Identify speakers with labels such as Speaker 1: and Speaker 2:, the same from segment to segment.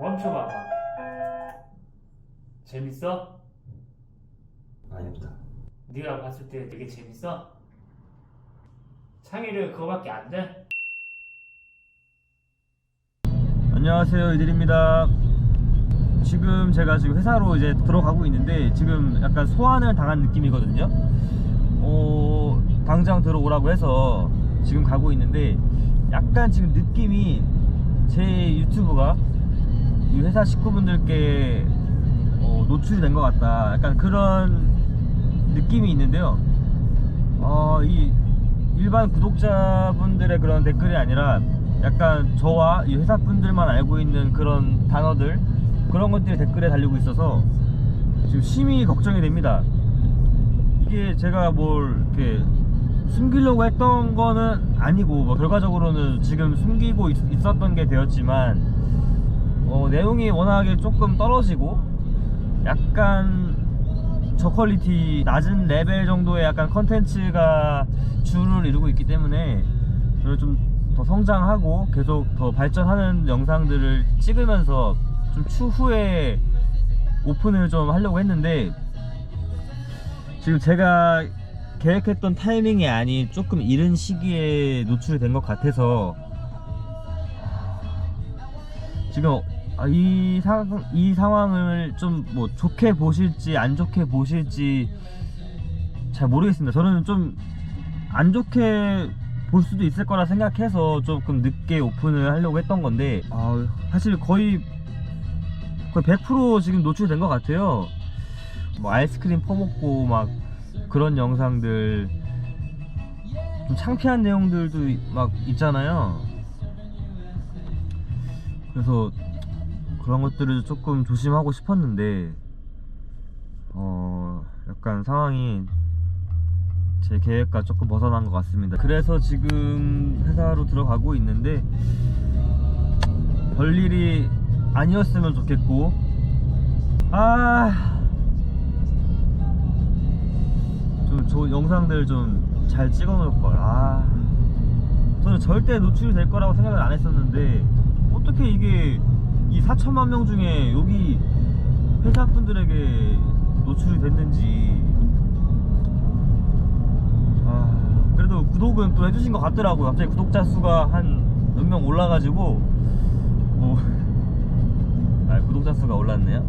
Speaker 1: 멈춰봐봐. 재밌어?
Speaker 2: 아닙니다.
Speaker 1: 네가 봤을 때 되게 재밌어? 창의를 그거밖에 안 돼?
Speaker 3: 안녕하세요 이들입니다 지금 제가 지금 회사로 이제 들어가고 있는데 지금 약간 소환을 당한 느낌이거든요 어 당장 들어오라고 해서 지금 가고 있는데 약간 지금 느낌이 제 유튜브가 이 회사 식구분들께 어, 노출이 된 것 같다 약간 그런 느낌이 있는데요 어, 이 일반 구독자분들의 그런 댓글이 아니라 약간 저와 이 회사 분들만 알고 있는 그런 단어들 그런 것들이 댓글에 달리고 있어서 지금 심히 걱정이 됩니다. 이게 제가 뭘 이렇게 숨기려고 했던 거는 아니고 뭐 결과적으로는 지금 숨기고 있, 었던게 되었지만 어, 내용이 워낙에 조금 떨어지고 약간 저퀄리티 낮은 레벨 정도의 약간 컨텐츠가 주를 이루고 있기 때문에 저를 좀더 성장하고 계속 더 발전하는 영상들을 찍으면서 좀 추후에 오픈을 좀 하려고 했는데 지금 제가 계획했던 타이밍이 아닌 조금 이른 시기에 노출이 된 것 같아서 지금 아, 이, 상, 이 상황을 좀 뭐 좋게 보실지 안 좋게 보실지 잘 모르겠습니다. 저는 좀 안 좋게 볼 수도 있을 거라 생각해서 조금 늦게 오픈을 하려고 했던 건데 아, 사실 거의 거의 100% 지금 노출된 것 같아요. 뭐 아이스크림 퍼먹고 막 그런 영상들 좀 창피한 내용들도 막 있잖아요. 그래서 그런 것들을 조금 조심하고 싶었는데 어 약간 상황이 제 계획과 조금 벗어난 것 같습니다. 그래서 지금 회사로 들어가고 있는데 별일이 아니었으면 좋겠고 아. 좀 좋은 영상들 좀 잘 찍어 놓을 걸. 아. 저는 절대 노출이 될 거라고 생각을 안 했었는데 어떻게 이게 이 4천만 명 중에 여기 회사 분들에게 노출이 됐는지 아, 그래도 구독은 또 해주신 것 같더라고요. 갑자기 구독자 수가 한 몇 명 올라가지고 뭐 아, 구독자 수가 올랐네요.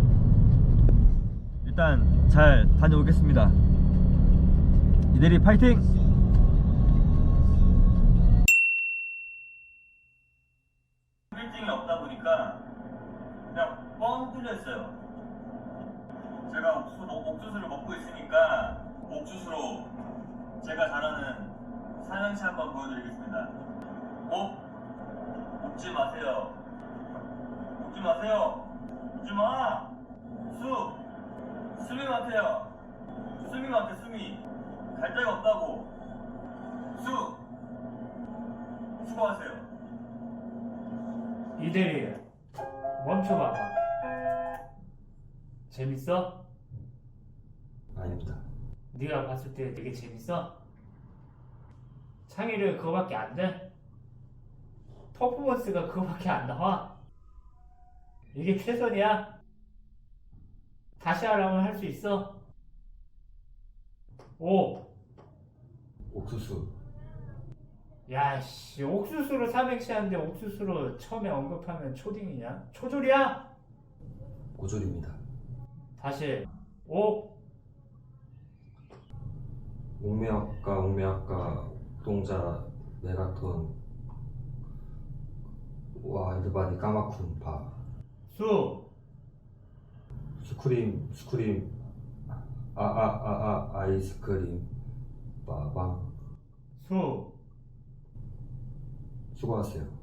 Speaker 3: 일단 잘 다녀오겠습니다. 이대리 파이팅! 그냥 뻥 뚫려 있어요. 제가 옥수, 옥수수를 먹고 있으니까 옥수수로 제가 잘하는 삼행시 한번 보여드리겠습니다. 옥 웃지 마세요. 웃지 마세요. 웃지 마. 수 수미 같아요. 수미 같아 수미. 갈 데가 없다고. 수 수고하세요.
Speaker 1: 이대리 멈춰봐봐. 재밌어?
Speaker 2: 아닙니다.
Speaker 1: 네가 봤을 때 되게 재밌어? 창의를 그거밖에 안 돼? 퍼포먼스가 그거밖에 안 나와? 이게 최선이야? 다시 하라면 할 수 있어? 오,
Speaker 2: 옥수수
Speaker 1: 야씨 옥수수로 삼행시 하는데 옥수수로 처음에 언급하면 초딩이냐? 초졸이야?
Speaker 2: 고졸입니다.
Speaker 1: 다시. 오,
Speaker 2: 옥매학과 옥매학과 동자 메가톤. 와일드바디 까마쿤 바
Speaker 1: 수,
Speaker 2: 스크림 스크림. 아아아아 아이스크림. 빠방
Speaker 1: 수,
Speaker 2: 수고하세요.